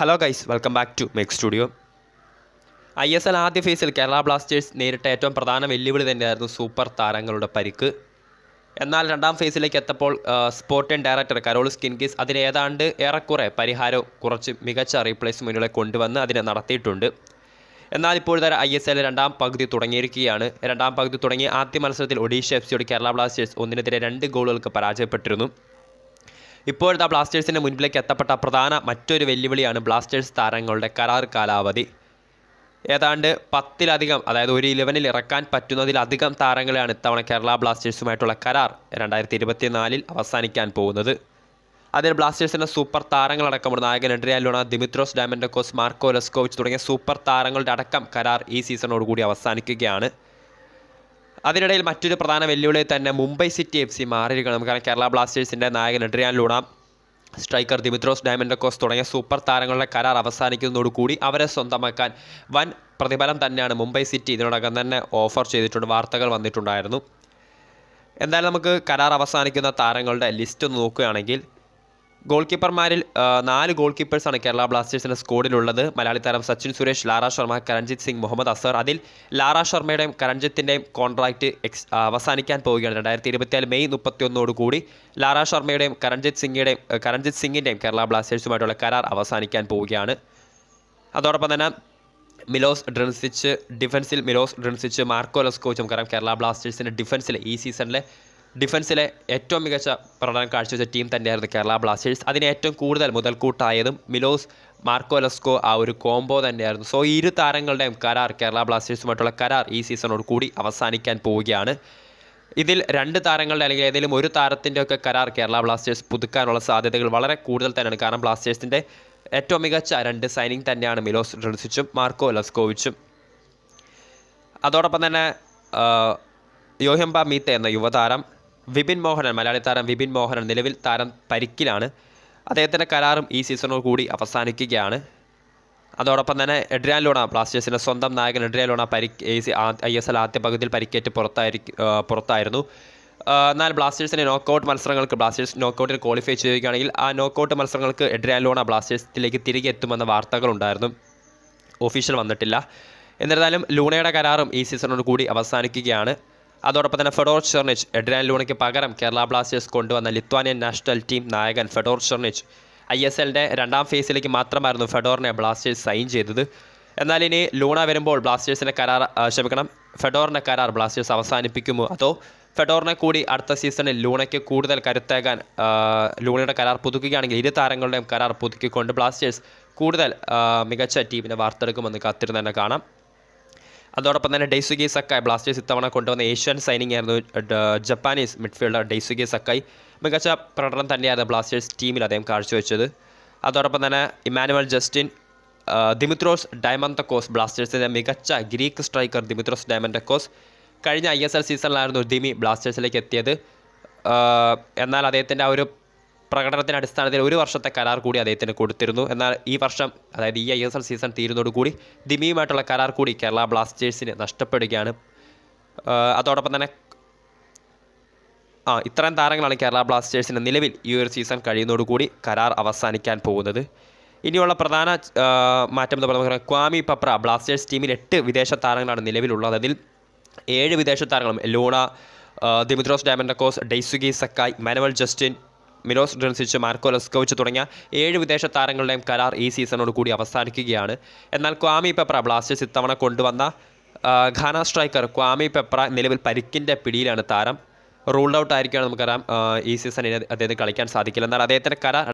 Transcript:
Hello guys welcome back to mech studio I S L ആദ്യ ഫേസിൽ Kerala Blasters നേരിട്ട ഏറ്റവും പ്രധാന വെല്ലുവിളി തന്നെയായിരുന്നു സൂപ്പർ താരങ്ങളുടെ പരിക്ക്. എന്നാൽ രണ്ടാം ഫേസിലേക്ക് എത്തപ്പോൾ sport and director Karol Skinkys അതിന് ഏതാണ്ട് ഏറെക്കുറെ പരിഹാരവും കുറച്ച് മികച്ച റീപ്ലേസ്മെന്റുകളെ കൊണ്ടുവന്ന് അതിനെ നടത്തിയിട്ടുണ്ട്. എന്നാൽ ഇപ്പോഴത്തെ ഐ എസ് എൽ രണ്ടാം പകുതി തുടങ്ങിയിരിക്കുകയാണ്. രണ്ടാം പകുതി തുടങ്ങിയ ആദ്യ മത്സരത്തിൽ ഒഡീഷ എഫ് സിയോട് കേരള ബ്ലാസ്റ്റേഴ്സ് ഒന്നിനെതിരെ രണ്ട് ഗോളുകൾക്ക് പരാജയപ്പെട്ടിരുന്നു. ഇപ്പോഴത്തെ ബ്ലാസ്റ്റേഴ്സിന്റെ മുൻപിലേക്ക് എത്തപ്പെട്ട പ്രധാന മറ്റൊരു വെല്ലുവിളിയാണ് ബ്ലാസ്റ്റേഴ്സ് താരങ്ങളുടെ കരാർ കാലാവധി. ഏതാണ്ട് പത്തിലധികം അതായത് ഒരു ഇലവനിൽ ഇറക്കാൻ പറ്റുന്നതിലധികം താരങ്ങളെയാണ് ഇത്തവണ കേരള ബ്ലാസ്റ്റേഴ്സുമായിട്ടുള്ള കരാർ രണ്ടായിരത്തി ഇരുപത്തിനാലിൽ അവസാനിക്കാൻ പോകുന്നത്. അതിൽ ബ്ലാസ്റ്റേഴ്സിന്റെ സൂപ്പർ താരങ്ങളടക്കമുള്ള നായകൻ Adrian Luna Dimitrios Diamantakos Marco Leskovic തുടങ്ങിയ സൂപ്പർ താരങ്ങളുടെ അടക്കം കരാർ ഈ സീസണോടുകൂടി അവസാനിക്കുകയാണ്. അതിനിടയിൽ മറ്റൊരു പ്രധാന വെല്ലുവിളി തന്നെ മുംബൈ സിറ്റി എഫ് സി മാറിയിരിക്കണം നമുക്കറിയാം കേരള ബ്ലാസ്റ്റേഴ്സിന്റെ നായകൻ Adrian Luna striker Dimitrios Diamantakos തുടങ്ങിയ സൂപ്പർ താരങ്ങളുടെ കരാർ അവസാനിക്കുന്നതോടുകൂടി അവരെ സ്വന്തമാക്കാൻ വൻ പ്രതിഫലം തന്നെയാണ് മുംബൈ സിറ്റി ഇതിനോടകം തന്നെ ഓഫർ ചെയ്തിട്ടുണ്ട് വാർത്തകൾ വന്നിട്ടുണ്ടായിരുന്നു. എന്തായാലും നമുക്ക് കരാർ അവസാനിക്കുന്ന താരങ്ങളുടെ ലിസ്റ്റ് ഒന്ന് നോക്കുകയാണെങ്കിൽ ഗോൾ കീപ്പർമാരിൽ നാല് ഗോൾ കീപ്പേഴ്സാണ് കേരള ബ്ലാസ്റ്റേഴ്സിന്റെ സ്കോഡിലുള്ളത് മലയാളി താരം സച്ചിൻ സുരേഷ് ലാറ ശർമ്മ കരൺജിത്ത് സിംഗ് മുഹമ്മദ് അസർ. അതിൽ ലാറ ശർമ്മയുടെയും കരൺജിത്തിന്റെയും കോൺട്രാക്റ്റ് എക്സ് അവസാനിക്കാൻ പോവുകയാണ് രണ്ടായിരത്തി ഇരുപത്തിയാൽ മെയ് മുപ്പത്തിയൊന്നോടുകൂടി ലാറ ശർമ്മയുടെയും കരൺജിത്ത് സിംഗിന്റെയും കരൺജിത്ത് സിംഗിന്റെയും കേരള ബ്ലാസ്റ്റേഴ്സുമായിട്ടുള്ള കരാർ അവസാനിക്കാൻ പോവുകയാണ്. അതോടൊപ്പം തന്നെ മിലോസ് ഡ്രിൻസിച്ച് ഡിഫൻസിൽ മിലോസ് ഡ്രിൻസിച്ച് മാർക്കോ കോച്ചും കാരണം കേരള ബ്ലാസ്റ്റേഴ്സിന്റെ ഡിഫൻസിൽ ഈ സീസണിലെ ഡിഫൻസിലെ ഏറ്റവും മികച്ച പ്രകടനം കാഴ്ചവെച്ച ടീം തന്നെയായിരുന്നു കേരള ബ്ലാസ്റ്റേഴ്സ്. അതിന് ഏറ്റവും കൂടുതൽ മുതൽക്കൂട്ടായതും മിലോസ് മാർക്കോ ലെസ്കോ ആ ഒരു കോംബോ തന്നെയായിരുന്നു. സോ ഇരു താരങ്ങളുടെയും കരാർ കേരള ബ്ലാസ്റ്റേഴ്സുമായിട്ടുള്ള കരാർ ഈ സീസണോട് കൂടി അവസാനിക്കാൻ പോവുകയാണ്. ഇതിൽ രണ്ട് താരങ്ങളുടെ അല്ലെങ്കിൽ ഏതെങ്കിലും ഒരു താരത്തിന്റെ ഒക്കെ കരാർ കേരള ബ്ലാസ്റ്റേഴ്സ് പുതുക്കാനുള്ള സാധ്യതകൾ വളരെ കൂടുതൽ തന്നെയാണ്. കാരണം ബ്ലാസ്റ്റേഴ്സിന്റെ ഏറ്റവും മികച്ച രണ്ട് സൈനിങ് തന്നെയാണ് മിലോസ് ഡ്രിൻസിച്ചും മാർക്കോ ലസ്കോവിച്ചും അതോടൊപ്പം തന്നെ യോഹംബ മീത്ത എന്ന യുവതാരം വിപിൻ മോഹനൻ മലയാളി താരം വിപിൻ മോഹനൻ നിലവിൽ താരം പരിക്കിലാണ്. അദ്ദേഹത്തിന്റെ കരാറും ഈ സീസണോട് കൂടി അവസാനിക്കുകയാണ്. അതോടൊപ്പം തന്നെ എഡ്രിയാൻ ലോണ ബ്ലാസ്റ്റേഴ്സിന്റെ സ്വന്തം നായകൻ എഡ്രിയാൻ ലോണ പരിക്ക് ഐ എസ് എൽ ആദ്യ പകുതിയിൽ പരിക്കേറ്റ് പുറത്തായിരിക്കും പുറത്തായിരുന്നു. എന്നാൽ ബ്ലാസ്റ്റേഴ്സിന്റെ നോക്കൗട്ട് മത്സരങ്ങൾക്ക് ബ്ലാസ്റ്റേഴ്സ് നോക്കൗട്ടിൽ ക്വാളിഫൈ ചെയ്യുകയാണെങ്കിൽ ആ നോക്കൗട്ട് മത്സരങ്ങൾക്ക് എഡ്രിയാൻ ലോണ ബ്ലാസ്റ്റേഴ്സിലേക്ക് തിരികെ എത്തുമെന്ന വാർത്തകളുണ്ടായിരുന്നു. ഒഫീഷ്യൽ വന്നിട്ടില്ല. എന്നിരുന്നാലും ലൂണയുടെ കരാറും ഈ സീസണോട് കൂടി അവസാനിക്കുകയാണ്. അതോടൊപ്പം തന്നെ ഫെഡോർ ചെർണിച്ച് എഡ്രാൻ ലൂണയ്ക്ക് പകരം കേരള ബ്ലാസ്റ്റേഴ്സ് കൊണ്ടുവന്ന ലിത്വാനിയൻ നാഷണൽ ടീം നായകൻ ഫെഡോർ ചെർണിച്ച് ഐ എസ് എല്ലിന്റെ രണ്ടാം ഫേസിലേക്ക് മാത്രമായിരുന്നു ഫെഡോറിനെ ബ്ലാസ്റ്റേഴ്സ് സൈൻ ചെയ്തത്. എന്നാൽ ഇനി ലൂണ വരുമ്പോൾ ബ്ലാസ്റ്റേഴ്സിന്റെ കരാർ ക്ഷമിക്കണം ഫെഡോറിന്റെ കരാർ ബ്ലാസ്റ്റേഴ്സ് അവസാനിപ്പിക്കുമോ? അതോ ഫെഡോറിനെ കൂടി അടുത്ത സീസണിൽ ലൂണയ്ക്ക് കൂടുതൽ കരുത്തേകാൻ ലൂണയുടെ കരാർ പുതുക്കുകയാണെങ്കിൽ ഇരു താരങ്ങളുടെയും കരാർ പുതുക്കിക്കൊണ്ട് ബ്ലാസ്റ്റേഴ്സ് കൂടുതൽ മികച്ച ടീമിനെ വാർത്തെടുക്കുമെന്ന് കാത്തിരുന്ന് തന്നെ കാണാം. അതോടൊപ്പം തന്നെ ഡെയ്സുഗി സക്കായ് ബ്ലാസ്റ്റേഴ്സ് ഇത്തവണ കൊണ്ടുവന്ന ഏഷ്യൻ സൈനിങ് ആയിരുന്നു ജപ്പാനീസ് മിഡ്ഫീൽഡർ ഡെയ്സുഗി സക്കായ്. മികച്ച പ്രകടനം തന്നെയായിരുന്നു ബ്ലാസ്റ്റേഴ്സ് ടീമിൽ അദ്ദേഹം കാഴ്ചവെച്ചത്. അതോടൊപ്പം തന്നെ ഇമാനുവൽ ജസ്റ്റിൻ ദിമിത്രോസ് ഡയമന്തക്കോസ് ബ്ലാസ്റ്റേഴ്സിന്റെ മികച്ച ഗ്രീക്ക് സ്ട്രൈക്കർ ദിമിത്രോസ് ഡയമന്തക്കോസ്. കഴിഞ്ഞ ഐ എസ് എൽ സീസണിലായിരുന്നു ദിമി ബ്ലാസ്റ്റേഴ്സിലേക്ക് എത്തിയത്. എന്നാൽ അദ്ദേഹത്തിന്റെ ആ ഒരു പ്രകടനത്തിന്റെ അടിസ്ഥാനത്തിൽ ഒരു വർഷത്തെ കരാർ കൂടി അദ്ദേഹത്തിന് കൊടുത്തിരുന്നു. എന്നാൽ ഈ വർഷം അതായത് ഈ ഐ എസ് എൽ സീസൺ തീരുന്നതോടുകൂടി ദിമിയുമായിട്ടുള്ള കരാർ കൂടി കേരള ബ്ലാസ്റ്റേഴ്സിന് നഷ്ടപ്പെടുകയാണ്. അതോടൊപ്പം തന്നെ ആ ഇത്രയും താരങ്ങളാണ് കേരള ബ്ലാസ്റ്റേഴ്സിന് നിലവിൽ ഈ ഒരു സീസൺ കഴിയുന്നതോടുകൂടി കരാർ അവസാനിക്കാൻ പോകുന്നത്. ഇനിയുള്ള പ്രധാന മാറ്റം എന്ന് പറയുന്നത് ക്വാമി പപ്ര ബ്ലാസ്റ്റേഴ്സ് ടീമിൽ എട്ട് വിദേശ താരങ്ങളാണ് നിലവിലുള്ളത്. അതിൽ ഏഴ് വിദേശ താരങ്ങളും Luna Dimitrios Diamantakos Daisuke Sakai Manuel Justin Milos Drincic Marco Leskovic തുടങ്ങിയ ഏഴ് വിദേശ താരങ്ങളുടെയും കരാർ ഈ സീസണോട് കൂടി അവസാനിക്കുകയാണ്. എന്നാൽ ക്വാമി പെപ്ര ബ്ലാസ്റ്റേഴ്സ് ഇത്തവണ കൊണ്ടുവന്ന ഘാന സ്ട്രൈക്കർ ക്വാമി പെപ്ര നിലവിൽ പരിക്കിന്റെ പിടിയിലാണ് താരം. റൂൾഡ് ഔട്ട് ആയിരിക്കുകയാണ് നമുക്കറിയാം ഈ സീസണിൽ അദ്ദേഹത്തിന് കളിക്കാൻ സാധിക്കില്ല. എന്നാൽ അദ്ദേഹത്തിന്റെ കരാർ